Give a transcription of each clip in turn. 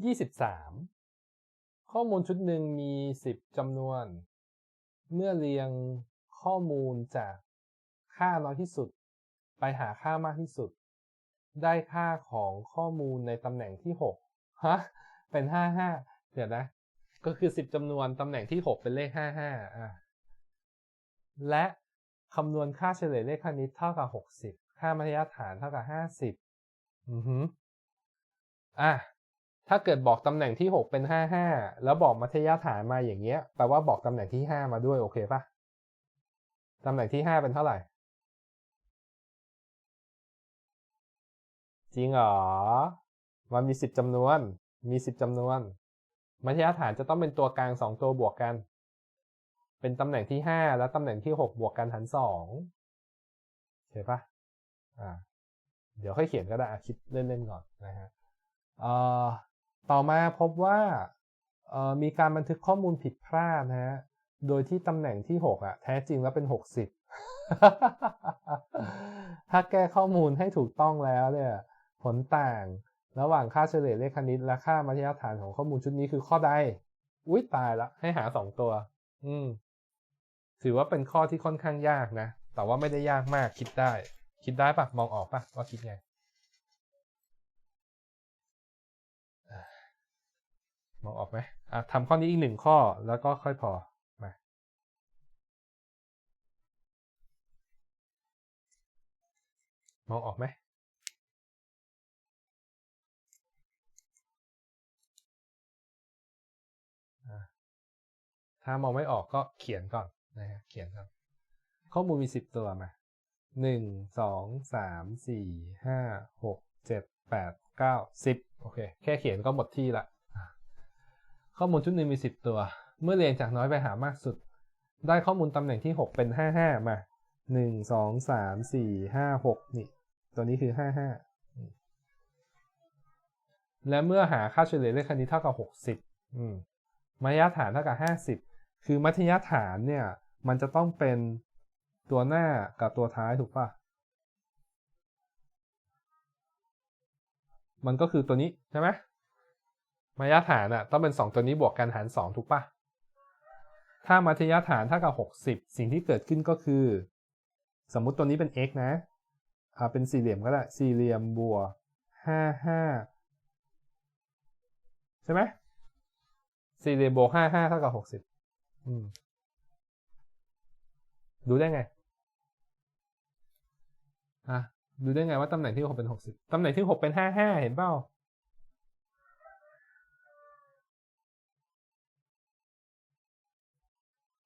23ข้อมูลชุดหนึ่งมี10จำนวน เมื่อเรียงข้อมูลจากค่าน้อยที่สุด ไปหาค่ามากที่สุด ได้ค่าของข้อมูลในตำแหน่งที่6ฮะเป็น55เดี๋ยวนะ ก็คือ10จำนวนตำแหน่งที่6เป็นเลข55อะและคำนวณค่าเฉลี่ยเลขคณิตเท่ากับ60ค่ามัธยฐานเท่ากับ50อือฮึอะ ถ้าเกิดบอกตำแหน่งที่ 6 เป็น 55 แล้วบอกมัธยฐานมาอย่างเงี้ย แปลว่าบอกตำแหน่งที่ 5 มาด้วยโอเคปะตำแหน่งที่ 5 เป็นเท่าไหร่ จริงเหรอ มันมี 10จำนวน มี 10จำนวน มัธยฐานจะต้องเป็นตัวกลาง 2 ตัวบวกกัน เป็นตำแหน่งที่ 5 และตำแหน่งที่ 6 บวกกันหาร2เข้าปะอ่า เดี๋ยวค่อยเขียนก็ได้คิดเล่นๆก่อนนะฮะอ่อ ต่อมาพบว่ามีการบันทึกข้อมูลผิดพลาดนะฮะ โดยที่ตำแหน่งที่ 6อะแท้จริงแล้วเป็น 60 ถ้าแก้ข้อมูลให้ถูกต้องแล้วเนี่ยผลต่างระหว่างค่าเฉลี่ยเลขคณิตและค่ามัธยฐานของข้อมูลชุดนี้คือข้อใด อุ้ยตายละ ให้หา2ตัว อืม ถือว่าเป็นข้อที่ค่อนข้างยากนะ แต่ว่าไม่ได้ยากมากคิดได้ คิดได้ปะมองออกปะว่าคิดไง มองออกไหมอะทำข้อนี้อีกหนึ่งข้อแล้วก็ค่อยพอมา มองออกไหมถ้ามองไม่ออกก็เขียนก่อนนะฮะเขียนก่อน ข้อมูลมีสิบตัวมาหนึ่งสองสามสี่ห้าหกเจ็ดแปดเก้าสิบโอเค แค่เขียนก็หมดที่ละ ข้อมูลชุดหนึ่งมี 10 ตัว เมื่อเรียงจากน้อยไปหามากสุด ได้ข้อมูลตำแหน่งที่ 6 เป็น 55 มา 1 2 3 4 5 6 นี่ ตัวนี้คือ 55 และเมื่อหาค่าเฉลี่ยเลขคณิตเท่ากับ 60อืมมัธยฐานเท่ากับ 50 คือมัธยฐานเนี่ย มันจะต้องเป็นตัวหน้ากับตัวท้ายถูกปะมันก็คือตัวนี้ใช่ไหม มัธยฐานอะต้องเป็น 2 ตัวนี้บวกกันหาร 2 ถูกปะถ้ามัธยฐานเท่ากับ 60 สิ่งที่เกิดขึ้นก็คือ สมมุติตัวนี้เป็น x นะอ่าเป็นสี่เหลี่ยมก็ได้สี่เหลี่ยมบวก55 ใช่ไหมสี่เหลี่ยมบวก55เท่ากับ 60อืมดูได้ไงอะดูได้ไงว่าตำแหน่งที่ 6 เป็น 60 ตำแหน่งที่ 6 เป็น 55 เห็นเปล่า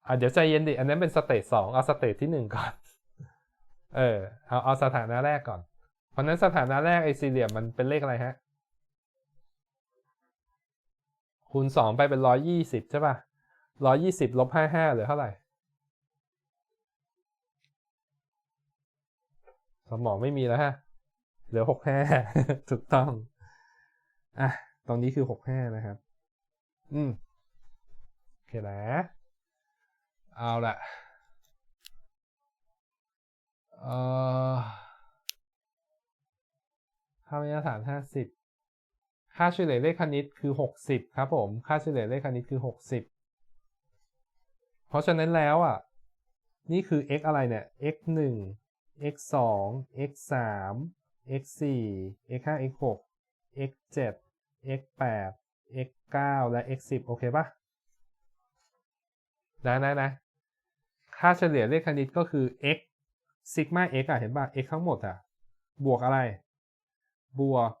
อะเดี๋ยวใจเย็นดิ อันนั้นเป็นสเตจสองเอาสเตจที่หนึ่งก่อน เออ เอาเอาสถานะแรกก่อน เพราะนั้นสถานะแรกไอสี่เหลี่ยมมันเป็นเลขอะไรฮะ คูณสองไปเป็นร้อยยี่สิบใช่ป่ะร้อยยี่สิบลบห้าห้าเหลือเท่าไหร่ สมองไม่มีแล้วฮะ เหลือหกห้าถูกต้อง อะ ตรงนี้คือหกห้านะครับ อืมโอเคนะ เอาละเอ่อค่ามาตรฐานห้าสิบค่าเฉลี่ยเลขคณิตคือหกสิบครับผม ค่าเฉลี่ยเลขคณิตคือหกสิบเพราะฉะนั้นแล้วอะ นี่คือ x อะไรเนี่ย x หนึ่ง x สอง x สาม x สี่ x ห้า x หก x เจ็ด x แปด x เก้าและ x สิบโอเคปะนะนะนะ ค่าเฉลี่ยเลขคณิตก็คือ x ซิกมา x อะเห็นป่ะ x ทั้งหมดอะ บวกอะไร บวก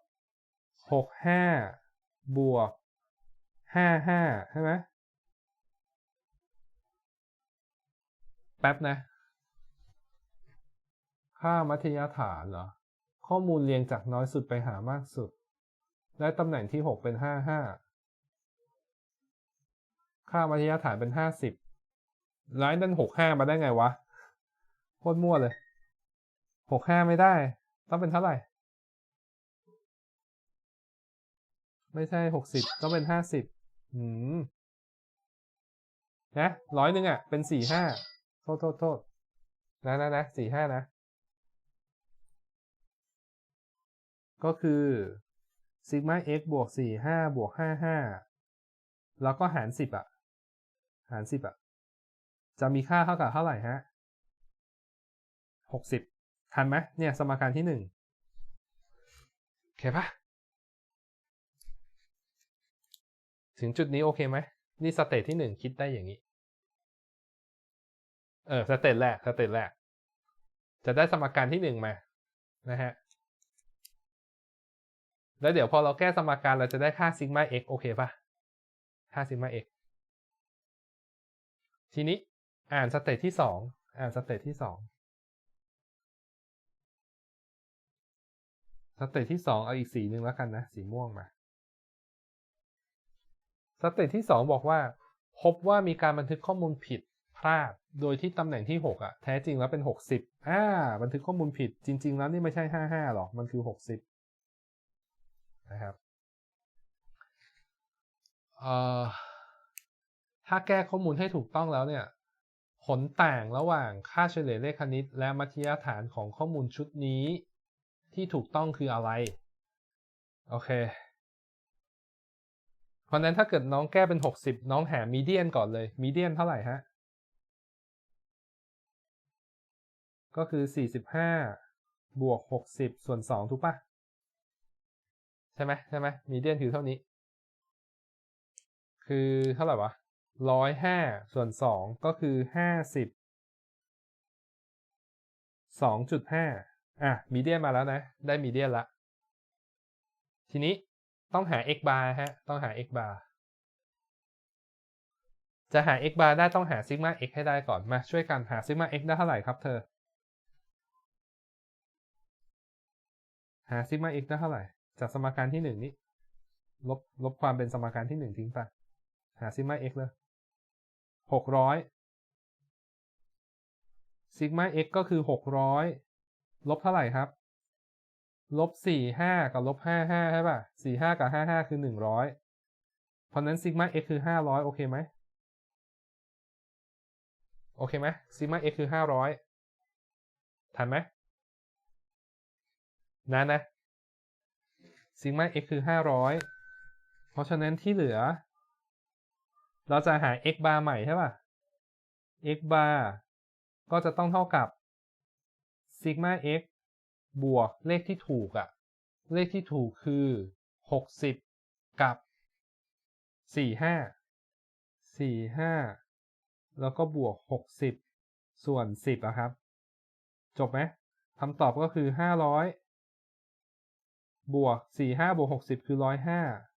หกห้าบวกห้าห้าใช่ไหมแป๊บนะ ค่ามัธยฐานเหรอ ข้อมูลเรียงจากน้อยสุดไปหามากสุด ได้ตำแหน่งที่ 6 เป็น 55 ค่ามัธยฐานเป็น 50 แล้วนั่น65มาได้ไงวะโคตรมั่วเลย65ไม่ได้ ต้องเป็นเท่าไหร่ ไม่ใช่60ต้องเป็น50อืมนะร้อยหนึ่งอะ เป็น45โทษโทษโทษนะนะนะ45นะ ก็คือซิกมา x บวกสี่ห้าบวกห้าห้าแล้วก็หารสิบอะ หารสิบอะ จะมีค่าเท่ากับเท่าไหร่ฮะหกสิบทันไหมเนี่ยสมการที่หนึ่งโอเคปะถึงจุดนี้โอเคไหมนี่สเตจที่หนึ่งคิดได้อย่างนี้ เออสเตจแรกสเตจแรก จะได้สมการที่หนึ่งมา นะฮะ แล้วเดี๋ยวพอเราแก้สมการเราจะได้ค่าซิกมา x โอเคปะค่าซิกมา x ทีนี้ อ่านสเตจที่สองอ่านสเตจที่สองสเตจที่สองเอาอีกสีหนึ่งแล้วกันนะ สีม่วงมาสเตจที่สองบอกว่า พบว่ามีการบันทึกข้อมูลผิดพลาด โดยที่ตำแหน่งที่6อะแท้จริงแล้วเป็น60อ่าบันทึกข้อมูลผิดจริง ๆ แล้วนี่ไม่ใช่55หรอกมันคือ60นะครับเอ่อถ้าแก้ข้อมูลให้ถูกต้องแล้วเนี่ย ผลต่างระหว่างค่าเฉลี่ยเลขคณิต และมัธยฐานของข้อมูลชุดนี้ ที่ถูกต้องคืออะไร โอเค เพราะนั้นถ้าเกิดน้องแก้เป็น 60 น้องหามีเดียนก่อนเลยมีเดียนเท่าไหร่ฮะ ก็คือ 45 บวก 60 ส่วน 2 ถูกปะใช่ไหมใช่ไหมมีเดียนคือเท่านี้ คือเท่าไหร่วะ 105ส่วน2ก็คือ50 2.5อะมีเดียมาแล้วนะ ได้มีเดียละ ทีนี้ต้องหา x bar ฮะ ต้องหา x bar จะหา x bar ได้ต้องหา sigma x ให้ได้ก่อนมาช่วยกันหา sigma x ได้เท่าไหร่ครับเธอ หา sigma x ได้เท่าไหร่ จากสมการที่หนึ่งนี้ ลบลบความเป็นสมการที่หนึ่งทิ้งไป หา sigma x เลย หกร้อย sigma x ก็คือหกร้อยลบเท่าไหร่ครับ ลบสี่ห้ากับลบห้าห้าใช่ป่ะสี่ห้ากับห้าห้าคือหนึ่งร้อยเพราะนั้น sigma x คือห้าร้อยโอเคไหมโอเคไหม sigma x คือห้าร้อยทันไหมนานนะ sigma x คือห้าร้อยเพราะฉะนั้นที่เหลือ เราจะหา x bar ใหม่ใช่ป่ะ x bar ก็จะต้องเท่ากับ sigma x บวกเลขที่ถูกอะเลขที่ถูกคือ 60 กับ 45 45 แล้วก็บวก 60 ส่วน 10อะครับ จบไหมคำตอบก็คือ 500 บวก 45 บวก 60 คือ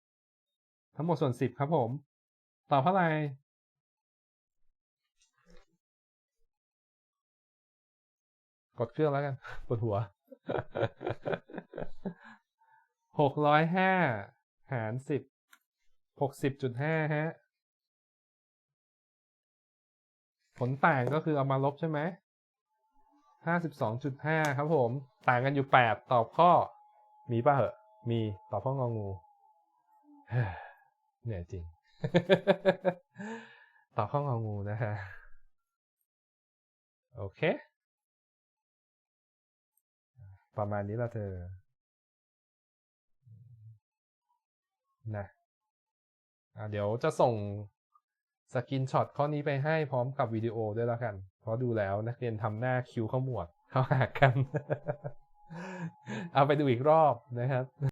105 ทั้งหมดส่วน 10 ครับผม ตอบเท่าไหร่กดเครื่องแล้วกันปวดหัวหกร้อยห้าหารสิบหกสิบจุดห้าฮะ ผลต่างก็คือเอามาลบใช่ไหมห้าสิบสองจุดห้าครับผม ต่างกันอยู่แปดตอบข้อ มีป่ะเหอะ มีตอบข้ององูเหนื่อยจริง ตอบข้ององูนะฮะ โอเค ประมาณนี้ละเธอนะอะเดี๋ยวจะส่งสกินช็อตข้อนี้ไปให้พร้อมกับวิดีโอด้วยแล้วกัน เพราะดูแล้วนักเรียนทำหน้าคิ้วขมวดเข้าหากัน เอาไปดูอีกรอบนะครับ